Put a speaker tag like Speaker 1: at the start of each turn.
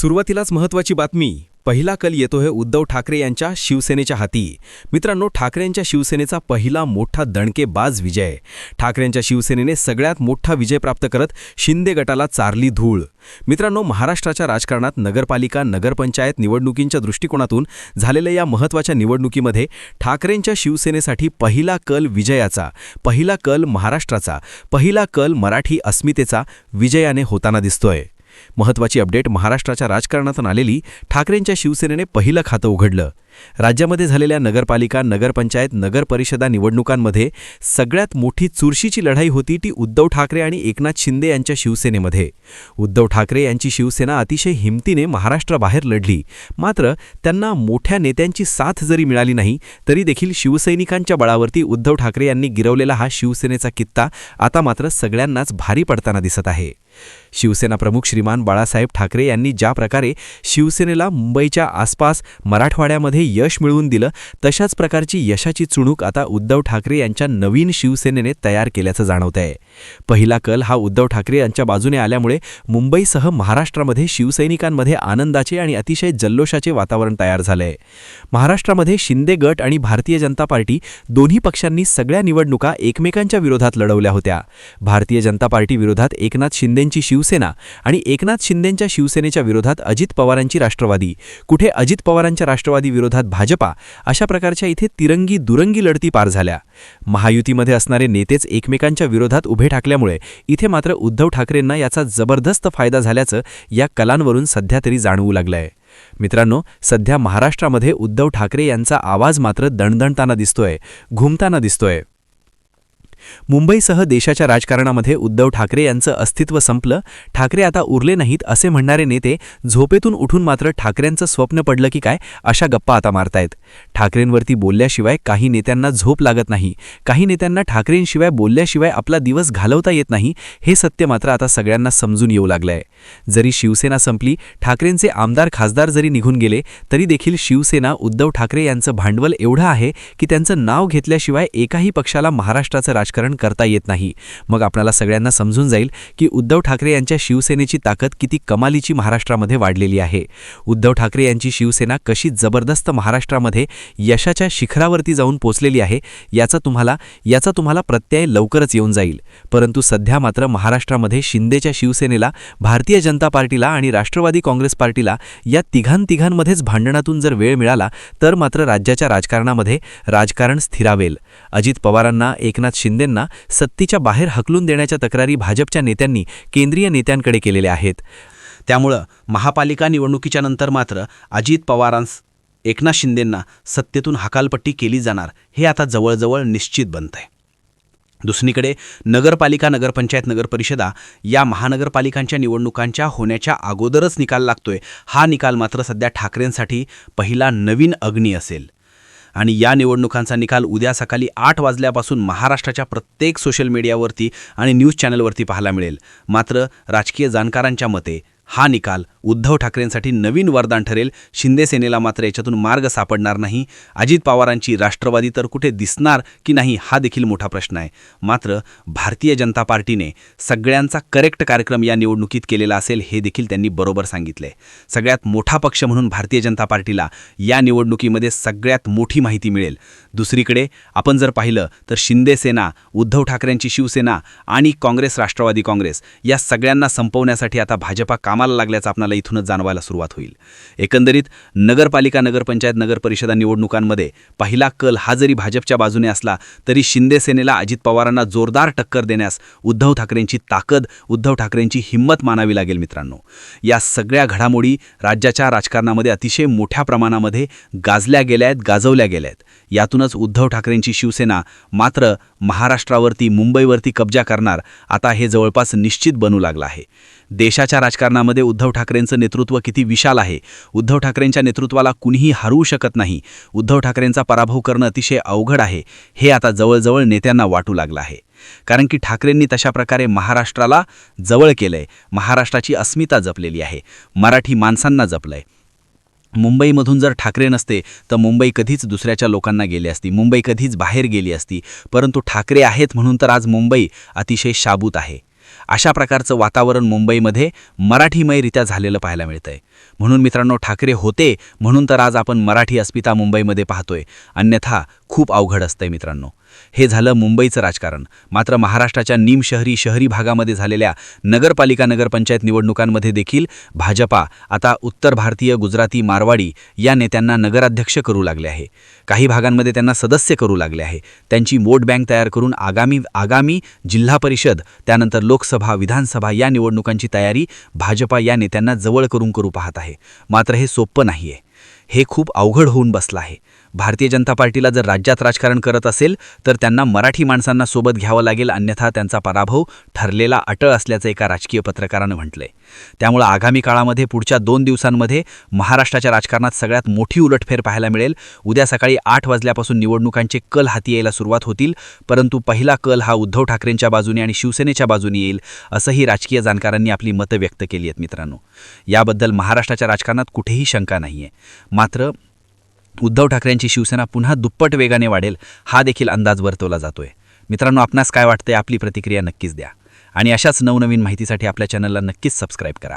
Speaker 1: सुरुवातीलाच महत्त्वाची बातमी पहिला कल येतोय उद्धव ठाकरे यांच्या शिवसेनेच्या हाती. मित्रांनो ठाकरेंच्या शिवसेनेचा पहिला मोठा दणकेबाज विजय. ठाकरेंच्या शिवसेनेने सगळ्यात मोठा विजय प्राप्त करत शिंदे गटाला चारली धूळ. मित्रांनो महाराष्ट्राच्या राजकारणात नगरपालिका नगरपंचायत निवडणुकींच्या दृष्टिकोनातून झालेल्या या महत्त्वाच्या निवडणुकीमध्ये ठाकरेंच्या शिवसेनेसाठी पहिला कल विजयाचा पहिला कल महाराष्ट्राचा पहिला कल मराठी अस्मितेचा विजयाने होताना दिसतोय. महत्त्वाची अपडेट महाराष्ट्राच्या राजकारणातून आलेली ठाकरेंच्या शिवसेनेने पहिलं खातं उघडलं. राज्यामध्ये झालेल्या नगरपालिका नगरपंचायत नगरपरिषदा निवडणुकांमध्ये सगळ्यात मोठी चुरशीची लढाई होती ती उद्धव ठाकरे आणि एकनाथ शिंदे यांच्या शिवसेनेमध्ये. उद्धव ठाकरे यांची शिवसेना अतिशय हिमतीने महाराष्ट्राबाहेर लढली. मात्र त्यांना मोठ्या नेत्यांची साथ जरी मिळाली नाही तरी देखील शिवसैनिकांच्या बळावरती उद्धव ठाकरे यांनी गिरवलेला हा शिवसेनेचा कित्ता आता मात्र सगळ्यांनाच भारी पडताना दिसत आहे. शिवसेना प्रमुख श्रीमान बाळासाहेब ठाकरे यांनी ज्या प्रकारे शिवसेनेला मुंबईच्या आसपास मराठवाड्यामध्ये यश मिळवून दिलं तशाच प्रकारची यशाची चुणूक आता उद्धव ठाकरे यांच्या नवीन शिवसेनेने तयार केल्याचं जाणवत आहे पहिला कल हा उद्धव ठाकरे यांच्या बाजूने आल्यामुळे मुंबईसह महाराष्ट्रामध्ये शिवसैनिकांमध्ये आनंदाचे आणि अतिशय जल्लोषाचे वातावरण तयार झालंय. महाराष्ट्रामध्ये शिंदे गट आणि भारतीय जनता पार्टी दोन्ही पक्षांनी सगळ्या निवडणुका एकमेकांच्या विरोधात लढवल्या होत्या. भारतीय जनता पार्टी विरोधात एकनाथ शिंदेंची शिवसेना आणि एकनाथ शिंदेंच्या शिवसेनेच्या विरोधात अजित पवारांची राष्ट्रवादी. कुठे अजित पवारांच्या राष्ट्रवादी विरोधात भाजपा अशा प्रकारच्या इथे तिरंगी दुरंगी लढती पार झाल्या. महायुतीमध्ये असणारे नेतेच एकमेकांच्या विरोधात उभे ठाकल्यामुळे इथे मात्र उद्धव ठाकरेंना याचा जबरदस्त फायदा झाल्याचं या कलांवरून सध्या तरी जाणवू लागलंय. मित्रांनो सध्या महाराष्ट्रामध्ये उद्धव ठाकरे यांचा आवाज मात्र दणदणताना दिसतोय घुमताना दिसतोय. मुंबईसह देशाच्या राजकारणामध्ये उद्धव ठाकरे यांचं अस्तित्व संपलं. ठाकरे आता उरले नाहीत असे म्हणणारे नेते झोपेतून उठून मात्र ठाकरेंचं स्वप्न पडलं की काय अशा गप्पा आता मारतायत. ठाकरेंवरती बोलल्याशिवाय काही नेत्यांना झोप लागत नाही. काही नेत्यांना ठाकरेंशिवाय बोलल्याशिवाय आपला दिवस घालवता येत नाही हे सत्य मात्र आता सगळ्यांना समजून येऊ लागलंय. जरी शिवसेना संपली ठाकरेंचे आमदार खासदार जरी निघून गेले तरी देखील शिवसेना उद्धव ठाकरे यांचं भांडवल एवढं आहे की त्यांचं नाव घेतल्याशिवाय एकाही पक्षाला महाराष्ट्राचं राजकारण करता येत नाही. मग आपल्याला सगळ्यांना समजून जाईल की उद्धव ठाकरे यांच्या शिवसेनेची ताकद किती कमालीची महाराष्ट्रामध्ये वाढलेली आहे. उद्धव ठाकरे यांची शिवसेना कशी जबरदस्त महाराष्ट्रामध्ये यशाच्या शिखरावरती जाऊन पोचलेली आहे याचा तुम्हाला याचा तुम्हाला प्रत्यय लवकरच येऊन जाईल. परंतु सध्या मात्र महाराष्ट्रामध्ये शिंदेच्या शिवसेनेला भारतीय जनता पार्टीला आणि राष्ट्रवादी काँग्रेस पार्टीला या तिघांतिघांमध्येच भांडणातून जर वेळ मिळाला तर मात्र राज्याच्या राजकारणामध्ये राजकारण स्थिरावेल. अजित पवारांना एकनाथ शिंदे शिंदेंना सत्तेच्या बाहेर हकलून देण्याच्या तक्रारी भाजपच्या नेत्यांनी केंद्रीय नेत्यांकडे केलेल्या आहेत.
Speaker 2: त्यामुळं महापालिका निवडणुकीच्या नंतर मात्र अजित पवारांस एकनाथ शिंदेंना सत्तेतून हकालपट्टी केली जाणार हे आता जवळजवळ निश्चित बनतंय. दुसरीकडे नगरपालिका नगरपंचायत नगरपरिषदा या महानगरपालिकांच्या निवडणुकांच्या होण्याच्या अगोदरच निकाल लागतोय. हा निकाल मात्र सध्या ठाकरेंसाठी पहिला नवीन अग्नी असेल. आणि या निवडणुकांचा निकाल उद्या सकाळी आठ वाजल्यापासून महाराष्ट्राच्या प्रत्येक सोशल मीडियावरती आणि न्यूज चॅनलवरती पाहायला मिळेल. मात्र राजकीय जाणकारांच्या मते हा निकाल उद्धव ठाकरेंसाठी नवीन वरदान ठरेल. शिंदे सेनेला मात्र याच्यातून मार्ग सापडणार नाही. अजित पवारांची राष्ट्रवादी तर कुठे दिसणार की नाही हा देखील मोठा प्रश्न आहे. मात्र भारतीय जनता पार्टीने सगळ्यांचा करेक्ट कार्यक्रम या निवडणुकीत केलेला असेल हे देखील त्यांनी बरोबर सांगितले. सगळ्यात मोठा पक्ष म्हणून भारतीय जनता पार्टीला या निवडणुकीमध्ये सगळ्यात मोठी माहिती मिळेल. दुसरीकडे आपण जर पाहिलं तर शिंदे सेना उद्धव ठाकरेंची शिवसेना आणि काँग्रेस राष्ट्रवादी काँग्रेस या सगळ्यांना संपवण्यासाठी आता भाजपा काम कामाला लागल्याचं आपल्याला इथूनच जाणवायला सुरुवात होईल. एकंदरीत नगरपालिका नगरपंचायत नगरपरिषदा निवडणुकांमध्ये पहिला कल हा जरी भाजपच्या बाजूने असला तरी शिंदे सेनेला अजित पवारांना जोरदार टक्कर देण्यास उद्धव ठाकरेंची ताकद उद्धव ठाकरेंची हिंमत मानावी लागेल मित्रांनो. या सगळ्या घडामोडी राज्याच्या राजकारणामध्ये अतिशय मोठ्या प्रमाणामध्ये गाजल्या गेल्या आहेत गाजवल्या गेल्या आहेत. यातूनच उद्धव ठाकरेंची शिवसेना मात्र महाराष्ट्रावरती मुंबईवरती कब्जा करणार आता हे जवळपास निश्चित बनू लागलं आहे. देशाच्या राजकारणामध्ये उद्धव ठाकरेंचं नेतृत्व किती विशाल आहे? उद्धव ठाकरेंच्या नेतृत्वाला कुणीही हरवू शकत नाही. उद्धव ठाकरेंचा पराभव करणं अतिशय अवघड आहे. हे आता जवळजवळ नेत्यांना वाटू लागलं आहे. कारण की ठाकरेंनी तशा प्रकारे महाराष्ट्राला जवळ केलंय. महाराष्ट्राची अस्मिता जपलेली आहे. मराठी माणसांना जपलंय. मुंबईमधून जर ठाकरे नसते तर मुंबई कधीच दुसऱ्याच्या लोकांना गेली असती. मुंबई कधीच बाहेर गेली असती. परंतु ठाकरे आहेत म्हणून तर आज मुंबई अतिशय शाबूत आहे. अशा प्रकारचं वातावरण मुंबईमध्ये मराठीमयरित्या झालेलं पाहायला मिळतंय. म्हणून मित्रांनो ठाकरे होते म्हणून तर आज आपण मराठी अस्मिता मुंबईमध्ये पाहतोय. अन्यथा खूप अवघड असतंय मित्रांनो. हे झालं मुंबईचं राजकारण. मात्र महाराष्ट्राच्या निमशहरी शहरी भागामध्ये झालेल्या नगरपालिका नगरपंचायत निवडणुकांमध्ये देखील भाजपा आता उत्तर भारतीय गुजराती मारवाडी या नेत्यांना नगराध्यक्ष करू लागले आहे. काही भागांमध्ये त्यांना सदस्य करू लागले आहे. त्यांची वोट बँक तयार करून आगामी आगामी जिल्हा परिषद त्यानंतर लोकसभा विधानसभा या निवडणुकांची तयारी भाजपा या नेत्यांना जवळ करून करू पाहत आहे. मात्र हे सोपं नाही आहे हे खूप अवघड होऊन बसलं आहे. भारतीय जनता पार्टीला जर राज्यात राजकारण करत असेल तर त्यांना मराठी माणसांना सोबत घ्यावं लागेल अन्यथा त्यांचा पराभव ठरलेला अटळ असल्याचं एका राजकीय पत्रकारानं म्हटलंय. त्यामुळं आगामी काळामध्ये पुढच्या दोन दिवसांमध्ये महाराष्ट्राच्या राजकारणात सगळ्यात मोठी उलटफेर पाहायला मिळेल. उद्या सकाळी आठ वाजल्यापासून निवडणुकांचे कल हाती यायला सुरुवात होतील परंतु पहिला कल हा उद्धव ठाकरेंच्या बाजूने आणि शिवसेनेच्या बाजूने येईल असंही राजकीय जाणकारांनी आपली मतं व्यक्त केली आहेत मित्रांनो. याबद्दल महाराष्ट्राच्या राजकारणात कुठेही शंका नाही आहे मात्र उद्धव ठाकरेंची शिवसेना पुन्हा दुप्पट वेगाने वाढेल हा देखील अंदाज वर्तवला जातोय. मित्रांनो आपणास काय वाटतंय आपली प्रतिक्रिया नक्कीच द्या. आणि अशाच नवनवीन माहितीसाठी आपल्या चॅनलला नक्कीच सबस्क्राईब करा.